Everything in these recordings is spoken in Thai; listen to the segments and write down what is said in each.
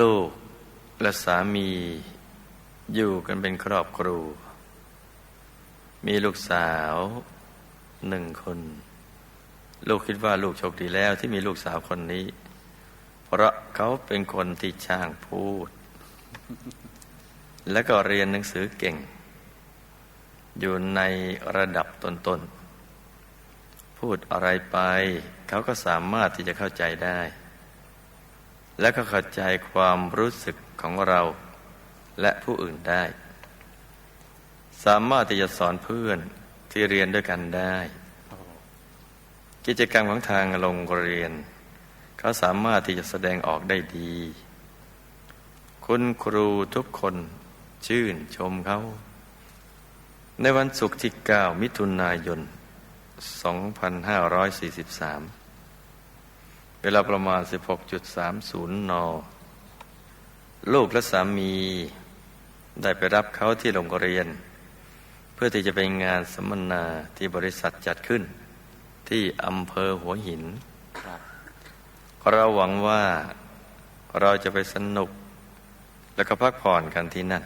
ลูกและสามีอยู่กันเป็นครอบครัว มีลูกสาวหนึ่งคน ลูกคิดว่าลูกโชคดีแล้วที่มีลูกสาวคนนี้ เพราะเขาเป็นคนที่ช่างพูด และก็เรียนหนังสือเก่ง อยู่ในระดับต้นๆพูดอะไรไป เขาก็สามารถที่จะเข้าใจได้ และก็เข้าใจความรู้สึกของเราและผู้อื่นได้ สามารถที่จะสอนเพื่อนที่เรียนด้วยกันได้ กิจกรรมของทางโรงเรียน เขาสามารถที่จะแสดงออกได้ดี คุณครูทุกคนชื่นชมเขา ในวันศุกร์ที่ 9 มิถุนายน 2543 วลาประมาณ 16.30 น ลูกและสามีได้ไปรับเขาที่โรงเรียน เพื่อที่จะไปงานสัมมนาที่บริษัทจัดขึ้น ที่อำเภอหัวหินเราหวังว่าเราจะไปสนุก แล้วก็พักผ่อนกันที่นั่น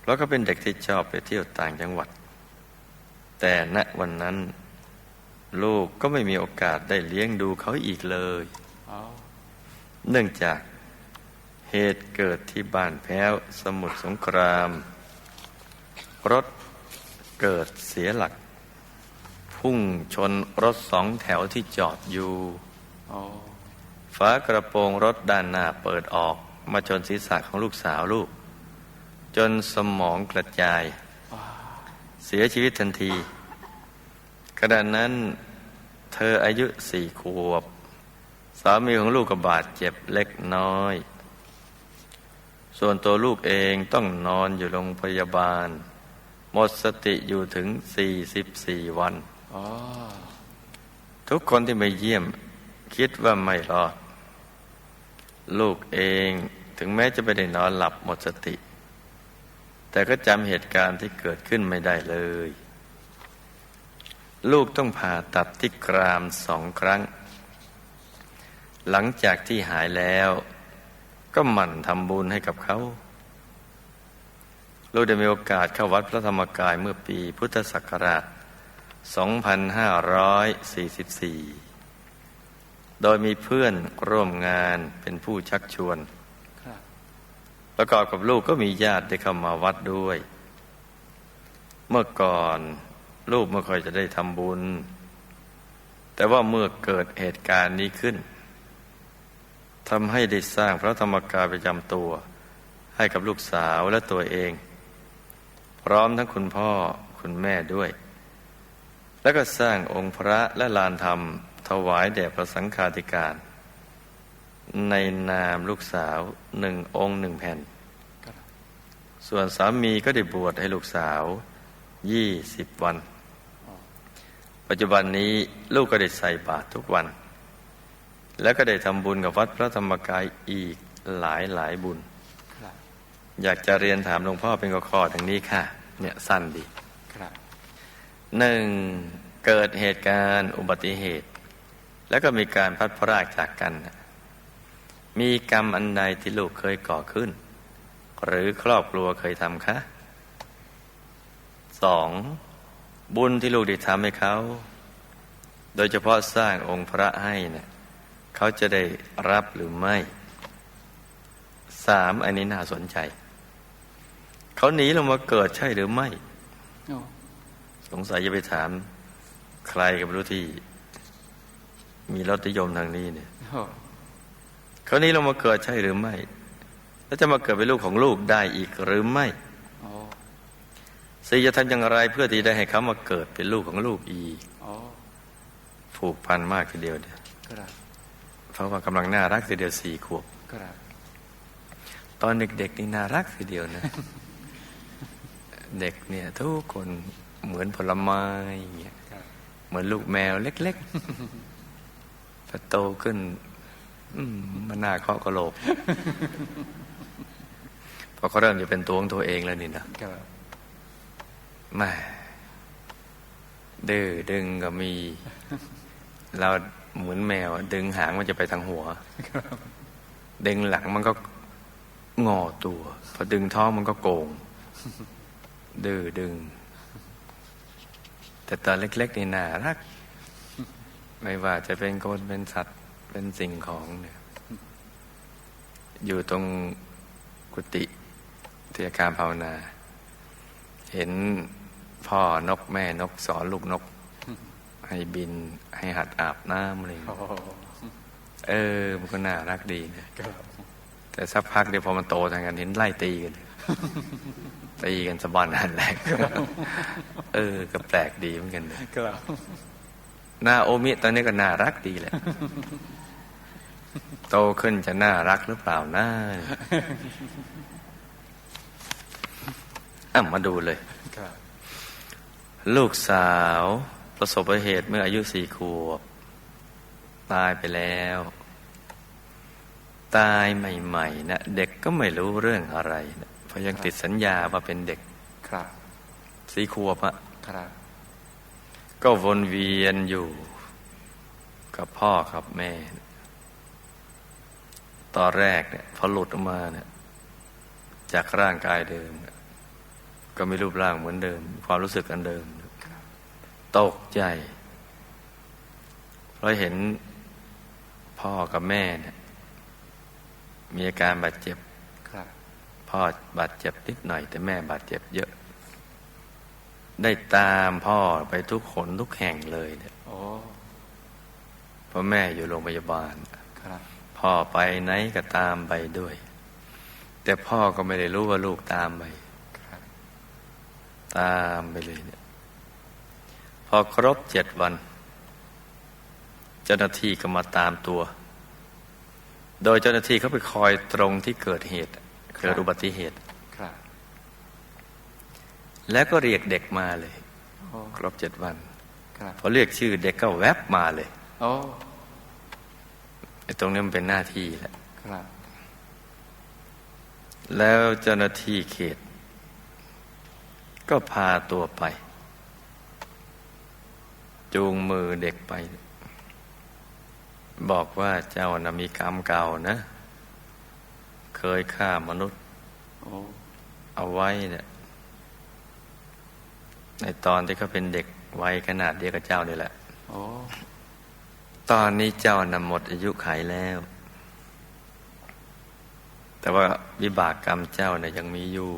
เพราะก็เป็นเด็กที่ชอบไปเที่ยวต่างจังหวัด แต่ณวันนั้น ลูกก็ไม่มีโอกาสได้เลี้ยงดูเขาอีกเลย เนื่องจากเหตุเกิดที่บ้านแพ้วสมุทรสงคราม รถเกิดเสียหลัก พุ่งชนรถสองแถวที่จอดอยู่ฝากระโปรงรถด้านหน้าเปิดออกมาชนศีรษะของลูกสาวลูก จนสมองกระจาย เสียชีวิตทันทีขณะนั้น เธออายุสี่ขวบ สามีของลูกก็บาดเจ็บเล็กน้อย ส่วนตัวลูกเองต้องนอนอยู่โรงพยาบาล หมดสติอยู่ถึง44วันทุกคนที่มาเยี่ยมคิดว่าไม่รอด ลูกเองถึงแม้จะไม่ได้นอนหลับหมดสติ แต่ก็จำเหตุการณ์ที่เกิดขึ้นไม่ได้เลย ลูกต้องผ่าตัดที่กรามสองครั้ง หลังจากที่หายแล้ว ก็หมั่นทำบุญให้กับเขา ลูกได้มีโอกาสเข้าวัดพระธรรมกายเมื่อปีพุทธศักราช 2544 โดยมีเพื่อนร่วมงานเป็นผู้ชักชวน ประกอบกับลูกก็มีญาติได้เข้ามาวัดด้วย เมื่อก่อน ลูกไม่ค่อยจะได้ทำบุญ แต่ว่าเมื่อเกิดเหตุการณ์นี้ขึ้นทำให้ได้สร้างพระธรรมกายประจำตัว ให้กับลูกสาวและตัวเอง พร้อมทั้งคุณพ่อคุณแม่ด้วย แล้วก็สร้างองค์พระและลานธรรม ถวายแด่พระสังฆาธิการ ในนามลูกสาวหนึ่งองค์หนึ่งแผ่น ส่วนสามีก็ได้บวชให้ลูกสาวยี่สิบวัน ปัจจุบันนี้ลูกก็ได้ใส่บาตรทุกวัน แล้วก็ได้ทำบุญกับวัดพระธรรมกายอีกหลายหลายบุญ อยากจะเรียนถามหลวงพ่อเป็นข้อๆทางนี้ค่ะ เนี่ยสั้นดีหนึ่งเกิดเหตุการณ์อุบัติเหตุ แล้วก็มีการพัดพรากจากกัน มีกรรมอันใดที่ลูกเคยก่อขึ้น หรือครอบครัวเคยทำคะสอง บุญที่ลูกได้ทำให้เขา โดยเฉพาะสร้างองค์พระให้เนะี่ยเขาจะได้รับหรือไม่สามอันนี้น่าสนใจ เขาหนีลงมาเกิดใช่หรือไม่ สงสัยจะไปถามใครกับรู้ที่ มีรสนิยมทางนี้เนี่ยเขานี้ลงมาเกิดใช่หรือไม่ แล้วจะมาเกิดเป็นลูกของลูกได้อีกหรือไม่ สี่จะทำอย่างไรเพื่อที่ได้ให้เขามาเกิดเป็นลูกของลูกอีกผูกพันมากทีเดียวเดียวเพราะว่ากำลังน่ารักทีเดียวสี่ขวบตอนเด็กๆนี่น่ารักทีเดียวนะ เด็กเนี่ยทุกคนเหมือนผลไม้เงี้ยเหมือนลูกแมวเล็กๆพอโตขึ้นมันน่าเคาะกระโหลกพอเขาเริ่มจะเป็นตัวของตัวเองแล้วนี่นะ แม่ดื้อดึงก็มี เราเหมือนแมว ดึงหางมันจะไปทางหัวดึงหลังมันก็งอตัว พอดึงท้องมันก็โกง ดื้อดึง แต่ตอนเล็ก ๆ นี่น่ารัก ไม่ว่าจะเป็นคนเป็นสัตว์เป็นสิ่งของเนี่ยอยู่ตรงกุฏิเทียการภาวนา เห็น พ่อนกแม่นกสอนลูกนก ให้บินให้หัดอาบน้ำอะไรอย่างเงี้ยโอ้เออ มันก็น่ารักดีนะครับแต่สักพักเดียวพอมันโตทางกันเห็นไล่ตีกันตีกันสะบันหันแหลกเออ ก็แปลกดีเหมือนกันเลยครับนาโอมิตอนนี้ก็น่ารักดีแหละ โตขึ้นจะน่ารักหรือเปล่านะอะมาดูเลยครับ ลูกสาวประสบอุบัติเหตุเมื่ออายุสี่ขวบ ตายไปแล้ว ตายใหม่ๆนะเด็กก็ไม่รู้เรื่องอะไรนะเพราะยังติดสัญญาว่าเป็นเด็กครับสี่ขวบอะครับ ก็วนเวียนอยู่กับพ่อกับแม่ ตอนแรกเนี่ยพอหลุดออกมาเนี่ยจากร่างกายเดิมเนี่ย ก็มีรูปร่างเหมือนเดิม ความรู้สึกอันเดิม ตกใจ เพราะเห็นพ่อกับแม่เนี่ยมีอาการบาดเจ็บครับพ่อบาดเจ็บนิดหน่อย แต่แม่บาดเจ็บเยอะ ได้ตามพ่อไปทุกขนทุกแห่งเลยเนี่ยโอ้เพราะแม่อยู่โรงพยาบาลครับพ่อไปไหนก็ตามไปด้วย แต่พ่อก็ไม่ได้รู้ว่าลูกตามไปครับ ตามไปเลยเนี่ยพอครบเจ็ดวัน เจ้าหน้าที่ก็มาตามตัว โดยเจ้าหน้าที่เขาไปคอยตรงที่เกิดเหตุเกิดอุบัติเหตุครับแล้วก็เรียกเด็กมาเลยโอ้ครบเจ็ดวันครับพอเรียกชื่อเด็กก็แวบมาเลยโอ้ไอ้ตรงนี้มันเป็นหน้าที่แหละครับแล้วเจ้าหน้าที่เขต ก็พาตัวไป จูงมือเด็กไป บอกว่าเจ้านะมีกรรมเก่านะ เคยฆ่ามนุษย์เอาไว้เนี่ยในตอนที่เขาเป็นเด็กวัยขนาดเดียวกับเจ้านี่แหละอตอนนี้เจ้านำหมดอายุไขแล้ว แต่ว่าวิบากกรรมเจ้าเนี่ยยังมีอยู่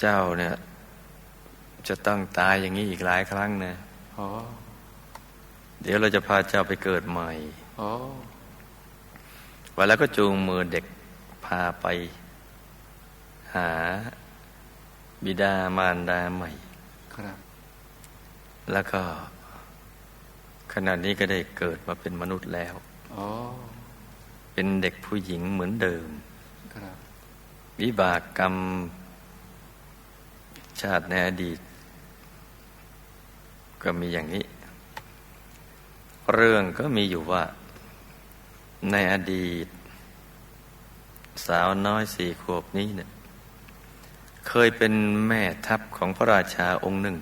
เจ้าเนี่ย จะต้องตายอย่างนี้อีกหลายครั้งนะโอ้เดี๋ยวเราจะพาเจ้าไปเกิดใหม่โอ้วันแล้วก็จูงมือเด็กพาไป หาบิดามารดาใหม่ ครับ แล้วก็ขณะนี้ก็ได้เกิดมาเป็นมนุษย์แล้วโอ้เป็นเด็กผู้หญิงเหมือนเดิม ครับ วิบากกรรม ชาติในอดีต ก็มีอย่างนี้ เรื่องก็มีอยู่ว่า ในอดีต สาวน้อยสี่ขวบนี้เนี่ยเคยเป็นแม่ทัพของพระราชาองค์หนึ่ง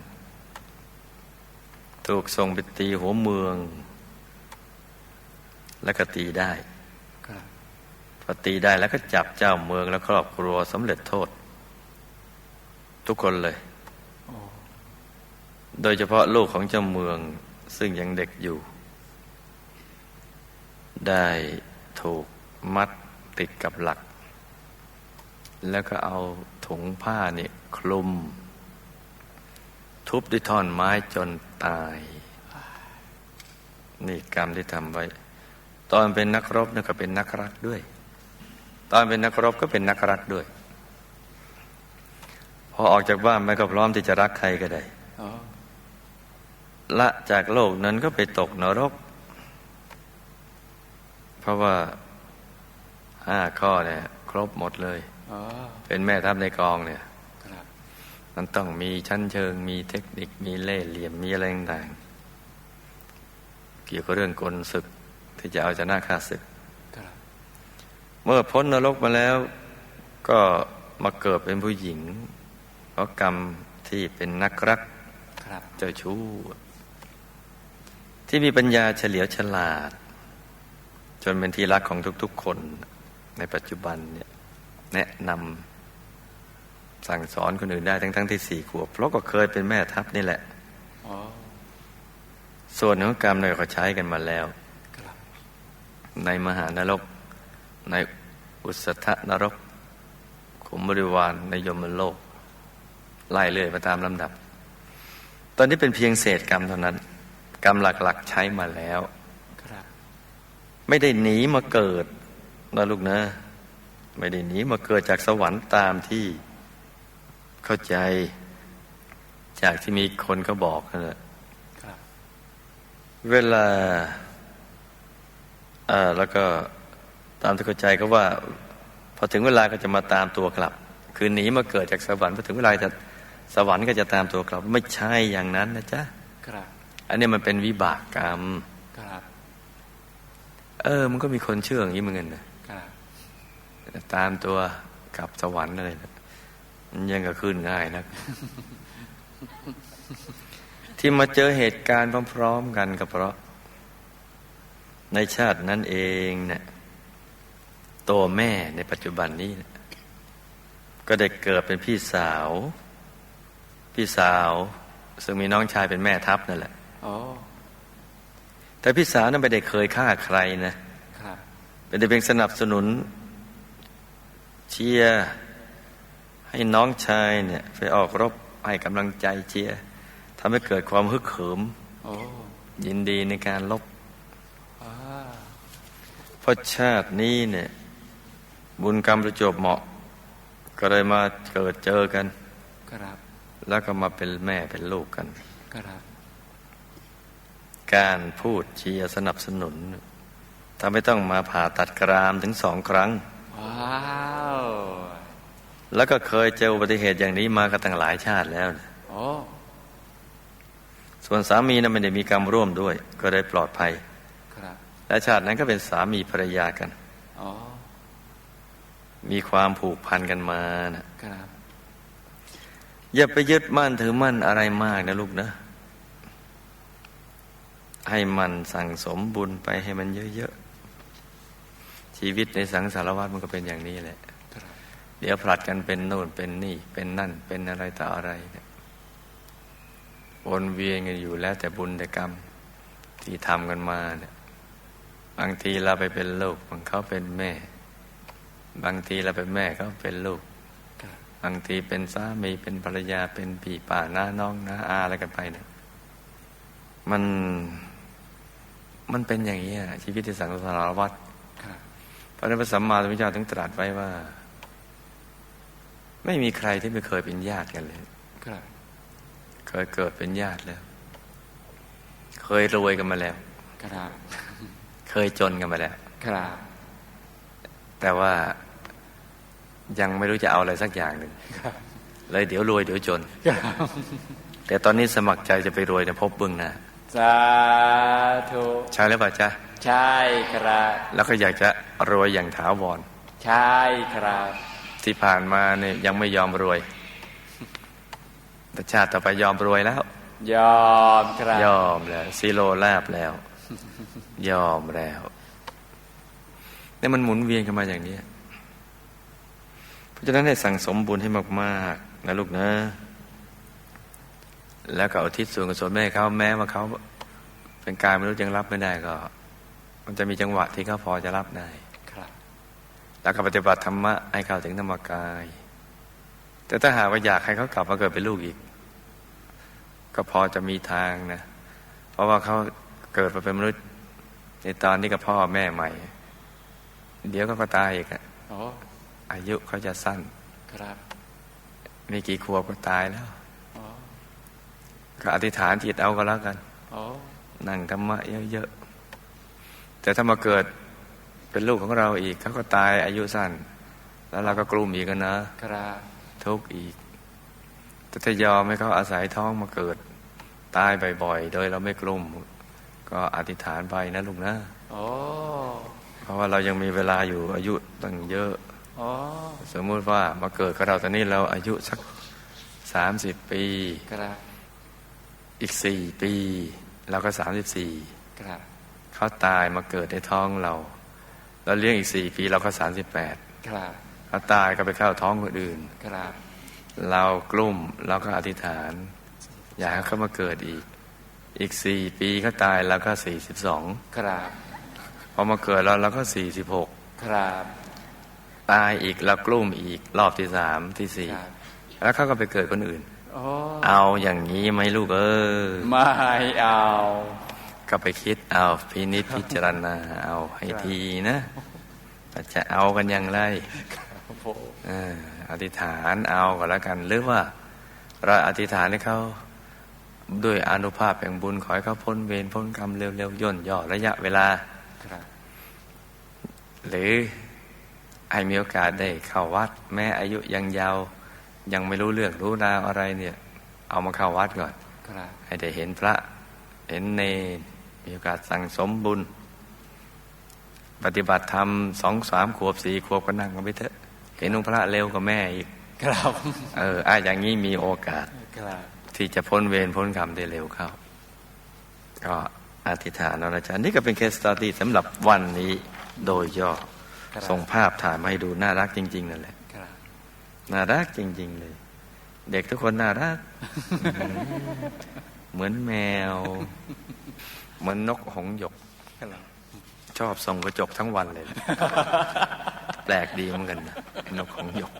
ถูกส่งไปตีหัวเมือง และก็ตีได้ครับพอตีได้แล้วก็จับเจ้าเมืองและครอบครัวสำเร็จโทษ ทุกคนเลยโอ้โดยเฉพาะลูกของเจ้าเมือง ซึ่งยังเด็กอยู่ ได้ถูกมัดติดกับหลัก แล้วก็เอาถุงผ้าเนี่ยคลุม ทุบด้วยท่อนไม้จนตาย นี่กรรมที่ทำไว้ ตอนเป็นนักรบนี่ก็เป็นนักรักด้วย ตอนเป็นนักรบก็เป็นนักรักด้วย พอออกจากบ้านไม่ก็พร้อมที่จะรักใครก็ได้โอ้ละจากโลกนั้นก็ไปตกนรก เพราะว่าห้าข้อเนี่ย ครบหมดเลยโอ้เป็นแม่ทัพในกองเนี่ยครับมันต้องมีชั้นเชิง มีเทคนิคมีเล่ห์เหลี่ยมมีอะไรต่างๆเกี่ยวกับเรื่องกลศึกที่จะเอาชนะข้าศึกครับเมื่อพ้นนรกมาแล้ว ก็มาเกิดเป็นผู้หญิง เพราะกรรมที่เป็นนักรักครับเจ้าชู้ ที่มีปัญญาเฉลียวฉลาดจจนเป็นที่รักของทุกๆคนในปัจจุบันเนี่ยแนะนำสั่งสอนคนอื่นได้ทั้งๆที่สี่ขวบ เพราะก็เคยเป็นแม่ทัพนี่แหละอ๋อส่วนของกรรมเนี่ยเขาใช้กันมาแล้วครับในมหานรก ในอุสธนรกขุมบริวารในยมโลก ไล่เรื่อยไปตามลำดับ ตอนนี้เป็นเพียงเศษกรรมเท่านั้น กรรมหลักๆใช้มาแล้วครับไม่ได้หนีมาเกิดนะลูกนะ ไม่ได้หนีมาเกิดจากสวรรค์ตามที่เข้าใจจากที่มีคนเขาบอกนั่นแหละครับเวลาอ่าแล้วก็ตามที่เข้าใจก็ว่า พอถึงเวลาก็จะมาตามตัวกลับ คือหนีมาเกิดจากสวรรค์พอถึงเวลาจะ สวรรค์ก็จะตามตัวกลับ ไม่ใช่อย่างนั้นนะจ๊ะครับ อันนี้มันเป็นวิบากกรรมครับ เออ มันก็มีคนเชื่ออย่างนี้เหมือนกันนะครับตามตัวกลับสวรรค์อะไรนะมันยังก็ขึ้นง่ายนะที่มาเจอเหตุการณ์พร้อมๆกันก็เพราะ ในชาตินั้นเองเนี่ยตัวแม่ในปัจจุบันนี้เนี่ยก็ได้เกิดเป็นพี่สาว พี่สาว ซึ่งมีน้องชายเป็นแม่ทัพนั่นแหละอ๋อแต่พี่สาวนั้นไม่ได้เคยฆ่าใครนะครับเป็นแต่เพียงสนับสนุน เชียร์ให้น้องชายเนี่ย ไปออกรบให้กำลังใจเชียร์ทำให้เกิดความฮึกเหิมโอ้ยินดีในการลบอ่าเพราะชาตินี้เนี่ย บุญกรรมประจวบเหมาะ ก็เลยมาเกิดเจอกันครับ แล้วก็มาเป็นแม่เป็นลูกกันครับการพูดเชียร์สนับสนุนทำให้ต้องมาผ่าตัดกรามถึงสองครั้ง ว้าว แล้วก็เคยเจออุบัติเหตุอย่างนี้มากันตั้งหลายชาติแล้วนะโอ้ส่วนสามีนั้นไม่ได้มีกรรมร่วมด้วย ก็ได้ปลอดภัย ครับ และชาตินั้นก็เป็นสามีภรรยากัน อ๋อ มีความผูกพันกันมานะครับ อย่าไปยึดมั่นถือมั่นอะไรมากนะลูกนะ ให้มันสั่งสมบุญไปให้มันเยอะๆ ชีวิตในสังสารวัฏมันก็เป็นอย่างนี้แหละ เดี๋ยวผลัดกันเป็นโน่นเป็นนี่ เป็นนั่นเป็นอะไรต่ออะไรเนี่ยวนเวียนกันอยู่แล้วแต่บุญแต่กรรม ที่ทำกันมาเนี่ยบางทีเราไปเป็นลูกบางเขาเป็นแม่ บางทีเราเป็นแม่เขาเป็นลูกางทีเป็นสามีเป็นภรรยาเป็นพี่ป้าน้าน้องน้าอาอะไรกันไปเนี่ยมันมันเป็นอย่างนี้อะชีวิตในสังสารวัฏครับพระพุทธสัมมาสัมพุทธเจ้าถึงตรัสไว้ว่า ไม่มีใครที่ไม่เคยเป็นญาติกันเลยครับเคยเกิดเป็นญาติแล้ว เคยรวยกันมาแล้วครับเคยจนกันมาแล้วครับแต่ว่า ยังไม่รู้จะเอาอะไรสักอย่างหนึ่งครับเลยเดี๋ยวรวยเดี๋ยวจนครับแต่ตอนนี้สมัครใจจะไปรวยในภพเบื้องหน้าสาธุใช่หรือเปล่าจ๊ะใช่ครับ แล้วก็อยากจะรวยอย่างถาวร ใช่ครับ ที่ผ่านมาเนี่ยยังไม่ยอมรวย แต่ชาติต่อไปยอมรวยแล้ว ยอมครับ ยอมแล้วซีโรลาบแล้ว ยอมแล้วเนี่ยมันหมุนเวียนกันมาอย่างนี้ เพราะฉะนั้นให้สั่งสมบุญให้มากๆนะลูกนะ แล้วก็เอาทิศส่วนกุศลแม่ให้เขาแม้ว่าเขาเป็นกายมนุษย์ยังรับไม่ได้ก็ มันจะมีจังหวะที่เขาพอจะรับได้ครับ แล้วก็ปฏิบัติธรรมะให้เข้าถึงธรรมกาย แต่ถ้าหากว่าอยากให้เขากลับมาเกิดเป็นลูกอีก ก็พอจะมีทางนะ เพราะว่าเขาเกิดมาเป็นมนุษย์ ในตอนนี้กับพ่อแม่ใหม่ เดี๋ยวเขาก็ตายอีกอะโอ้อายุเขาจะสั้น ครับ ไม่กี่ขวบก็ตายแล้วโอ้ก็อธิษฐานจิตเอาก็แล้วกันโอ้นั่งธรรมะเยอะๆ แต่ถ้ามาเกิดเป็นลูกของเราอีกเขาก็ตายอายุสั้น แล้วเราก็กลุ่มอีกกันนะครับทุกข์อีกแต่ถ้ายอมให้เขาอาศัยท้องมาเกิด ตายบ่อยๆ โดยเราไม่กลุ่ม ก็อธิษฐานไปนะลูกนะโอ้เพราะว่าเรายังมีเวลาอยู่อายุตั้งเยอะโอ้ สมมุติว่ามาเกิดกับเราตอนนี้เราอายุสักสามสิบปีครับอีกสี่ปี เราก็สามสิบสี่ครับเขาตายมาเกิดในท้องเรา เราเลี้ยงอีกสี่ปีเราก็สามสิบแปดครับเขาตายก็ไปเข้าท้องคนอื่นครับเรากลุ่มเราก็อธิษฐาน อยากให้เขามาเกิดอีก อีกสี่ปีเขาตายเราก็สี่สิบสองครับพอมาเกิดเราเราก็สี่สิบหกครับ ตายอีกเรากลุ่มอีกรอบที่สามที่สี่ครับแล้วเขาก็ไปเกิดคนอื่นโอ้เอาอย่างนี้ไหมลูกเออไม่เอา ก็ไปคิดเอาพินิจพิจารณาเอาให้ทีนะว่าจะเอากันอย่างไรโอ้โหเอออธิษฐานเอาก็แล้วกัน หรือว่า เราอธิษฐานให้เขาด้วยอานุภาพแห่งบุญขอให้เขาพ้นเวรพ้นกรรมเร็วๆย่นย่อระยะเวลาครับหรือ ให้มีโอกาสได้เข้าวัด แม้อายุยังยาวยังไม่รู้เรื่องรู้ราวอะไรเนี่ย เอามาเข้าวัดก่อนครับให้ได้เห็นพระเห็นเนรมีโอกาสสั่งสมบุญ ปฏิบัติธรรมสองสามขวบสี่ขวบก็นั่งกันไปเถอะ เห็นองค์พระเร็วกว่าแม่อีกครับเอออาอย่างนี้มีโอกาสครับที่จะพ้นเวรพ้นกรรมได้เร็วเข้า ก็อธิษฐานเอานะจ๊ะนี่ก็เป็นเคสต u d ดี้สำหรับวันนี้โดยย่อครับ ส่งภาพถ่ายมาให้ดูน่ารักจริง ๆ นั่นแหละครับน่ารักจริง ๆ เลย เด็กทุกคนน่ารัก เหมือนแมว เหมือนนกหงส์หยกครับชอบส่องกระจกทั้งวันเลย แปลกดีเหมือนกันนะไอ้นกหงส์หยก